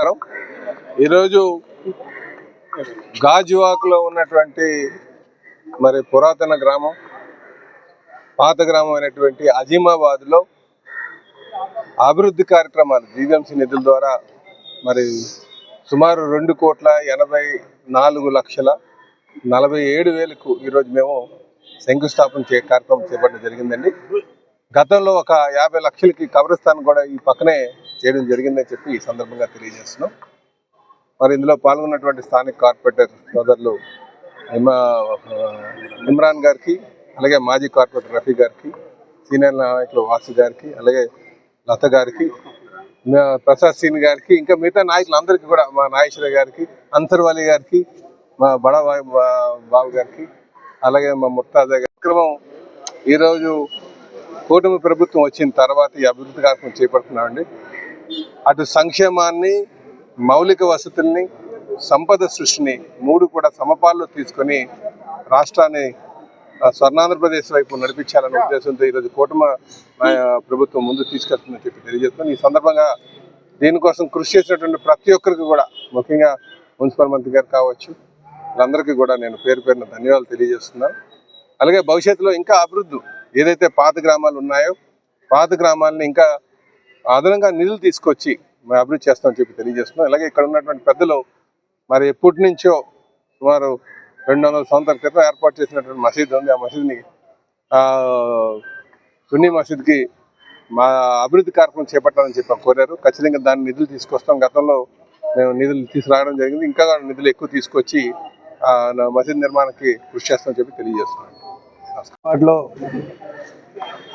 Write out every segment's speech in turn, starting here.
నమస్కారం. ఈరోజు గాజువాకులో ఉన్నటువంటి మరి పురాతన గ్రామం పాత గ్రామం అయినటువంటి అజీమాబాద్లో అభివృద్ధి కార్యక్రమాలు జీవీఎంసీ నిధుల ద్వారా మరి సుమారు రెండు కోట్ల ఎనభై నాలుగు లక్షల నలభై ఏడు వేలకు ఈరోజు మేము శంకుస్థాపన చే కార్యక్రమం చేపట్టడం జరిగిందండి. గతంలో ఒక యాభై లక్షలకి కబ్రస్థాన్ కూడా ఈ పక్కనే చేయడం జరిగిందని చెప్పి ఈ సందర్భంగా తెలియజేస్తున్నాం. మరి ఇందులో పాల్గొన్నటువంటి స్థానిక కార్పొరేటర్ సోదరులు ఇమ్రాన్ గారికి అలాగే మాజీ కార్పొరేటర్ రఫీ గారికి సీనియర్ నాయకులు వాసు గారికి అలాగే లత గారికి ప్రసాద్ సీన్ గారికి ఇంకా మిగతా నాయకులందరికీ కూడా మా నాగేశ్వర గారికి అంతర్వాలి గారికి మా బడా బా- బాబు గారికి అలాగే మా ముర్తాజా గారి క్రమం ఈరోజు కూటమి ప్రభుత్వం వచ్చిన తర్వాత ఈ అభివృద్ధి కార్యక్రమం చేపడుతున్నామండి. అటు సంక్షేమాన్ని మౌలిక వసతుల్ని సంపద సృష్టిని మూడు కూడా సమపాల్లో తీసుకొని రాష్ట్రాన్ని స్వర్ణాంధ్రప్రదేశ్ వైపు నడిపించాలనే ఉద్దేశంతో ఈరోజు కూటమి ప్రభుత్వం ముందు తీసుకెళ్తుందని చెప్పి తెలియజేస్తున్నాను. ఈ సందర్భంగా దీనికోసం కృషి చేసినటువంటి ప్రతి ఒక్కరికి కూడా ముఖ్యంగా మున్సిపల్ మంత్రి గారు కావచ్చు వీళ్ళందరికీ కూడా నేను పేరు పేరున ధన్యవాదాలు తెలియజేస్తున్నాను. అలాగే భవిష్యత్తులో ఇంకా అభివృద్ధి ఏదైతే పాత గ్రామాలు ఉన్నాయో పాత గ్రామాలని ఇంకా అదనంగా నిధులు తీసుకొచ్చి మేము అభివృద్ధి చేస్తామని చెప్పి తెలియజేస్తున్నాం. అలాగే ఇక్కడ ఉన్నటువంటి పెద్దలు మరి ఎప్పటి నుంచో సుమారు రెండు వందల సంవత్సరాల క్రితం ఏర్పాటు చేసినటువంటి మసీద్ ఉంది. ఆ మసీద్ని సున్నీ మసీద్కి మా అభివృద్ధి కార్యక్రమం చేపట్టాలని చెప్పి కోరారు. ఖచ్చితంగా దాన్ని నిధులు తీసుకొస్తాం. గతంలో మేము నిధులు తీసుకురావడం జరిగింది. ఇంకా నిధులు ఎక్కువ తీసుకొచ్చి మసీద్ నిర్మాణానికి కృషి చేస్తామని చెప్పి తెలియజేస్తున్నాం. వాటిలో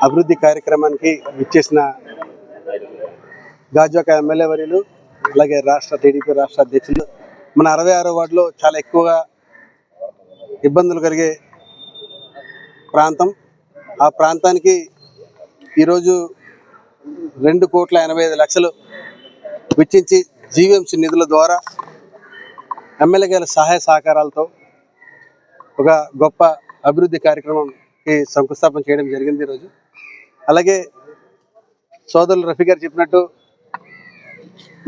అభివృద్ధి కార్యక్రమానికి ఇచ్చేసిన గాజువాక ఎమ్మెల్యే వర్యులు అలాగే రాష్ట్ర టీడీపీ రాష్ట్ర అధ్యక్షులు. మన అరవై ఆరో వార్డులో చాలా ఎక్కువగా ఇబ్బందులు కలిగే ప్రాంతం. ఆ ప్రాంతానికి ఈరోజు రెండు కోట్ల ఎనభై ఐదు లక్షలు వెచ్చించి జీవీఎంసీ నిధుల ద్వారా ఎమ్మెల్యే గారి సహాయ సహకారాలతో ఒక గొప్ప అభివృద్ధి కార్యక్రమంకి శంకుస్థాపన చేయడం జరిగింది ఈరోజు. అలాగే సోదరులు రఫీ గారు చెప్పినట్టు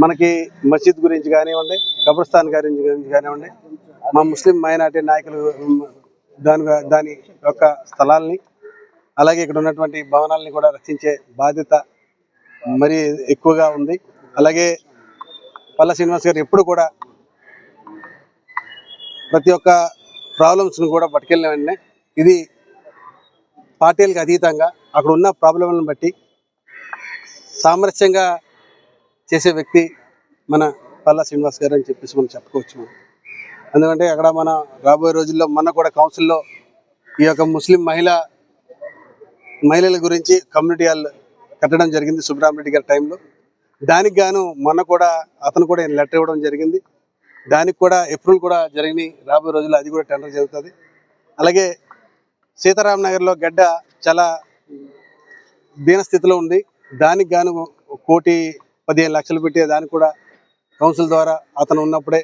మనకి మసీద్ గురించి కానివ్వండి కబ్రస్థాన్ గురించి గురించి కానివ్వండి మా ముస్లిం మైనార్టీ నాయకులు దాని దాని యొక్క స్థలాల్ని అలాగే ఇక్కడ ఉన్నటువంటి భవనాల్ని కూడా రక్షించే బాధ్యత మరి ఎక్కువగా ఉంది. అలాగే పల్ల శ్రీనివాస్ గారు ఎప్పుడు కూడా ప్రతి ఒక్క ప్రాబ్లమ్స్ను కూడా పట్టుకెళ్ళిన వెంటనే ఇది పార్టీలకు అతీతంగా అక్కడ ఉన్న ప్రాబ్లంలను బట్టి సామరస్యంగా చేసే వ్యక్తి మన పల్లా శ్రీనివాస్ గారు అని చెప్పేసి మనం చెప్పుకోవచ్చు మనం. ఎందుకంటే అక్కడ మన రాబోయే రోజుల్లో మన కూడా కౌన్సిల్లో ఈ యొక్క ముస్లిం మహిళ మహిళల గురించి కమ్యూనిటీ హాల్ కట్టడం జరిగింది సుబ్రహ్మరెడ్డి గారి టైంలో. దానికి గాను మొన్న కూడా అతను కూడా లెటర్ ఇవ్వడం జరిగింది. దానికి కూడా ఏప్రిల్ కూడా జరిగినాయి. రాబోయే రోజుల్లో అది కూడా టెండర్ జరుగుతుంది. అలాగే సీతారాం నగర్లో గడ్డ చాలా దీనస్థితిలో ఉంది. దానికి గాను కోటి పదిహేను లక్షలు పెట్టే దానికి కూడా కౌన్సిల్ ద్వారా అతను ఉన్నప్పుడే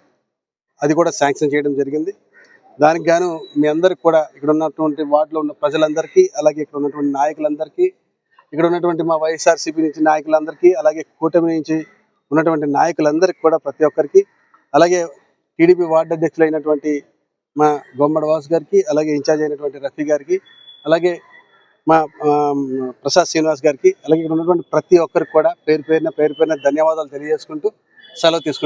అది కూడా శాంక్షన్ చేయడం జరిగింది. దానికి గాను మీ అందరికి కూడా ఇక్కడ ఉన్నటువంటి వార్డులో ఉన్న ప్రజలందరికీ అలాగే ఇక్కడ ఉన్నటువంటి నాయకులందరికీ ఇక్కడ ఉన్నటువంటి మా వైఎస్ఆర్సీపీ నుంచి నాయకులందరికీ అలాగే కూటమి నుంచి ఉన్నటువంటి నాయకులందరికీ కూడా ప్రతి ఒక్కరికి అలాగే టీడీపీ వార్డు అధ్యక్షులైనటువంటి మా గొమ్మడి వాసు గారికి అలాగే ఇన్ఛార్జ్ అయినటువంటి రఫీ గారికి అలాగే మా ఆ, ప్రసాద్ శ్రీనివాస్ గారికి అలాగే ఇక్కడ ఉన్నటువంటి ప్రతి ఒక్కరికి కూడా పేరు పేరున పేరు పేరున ధన్యవాదాలు తెలియజేసుకుంటూ సెలవు తీసుకుంటాం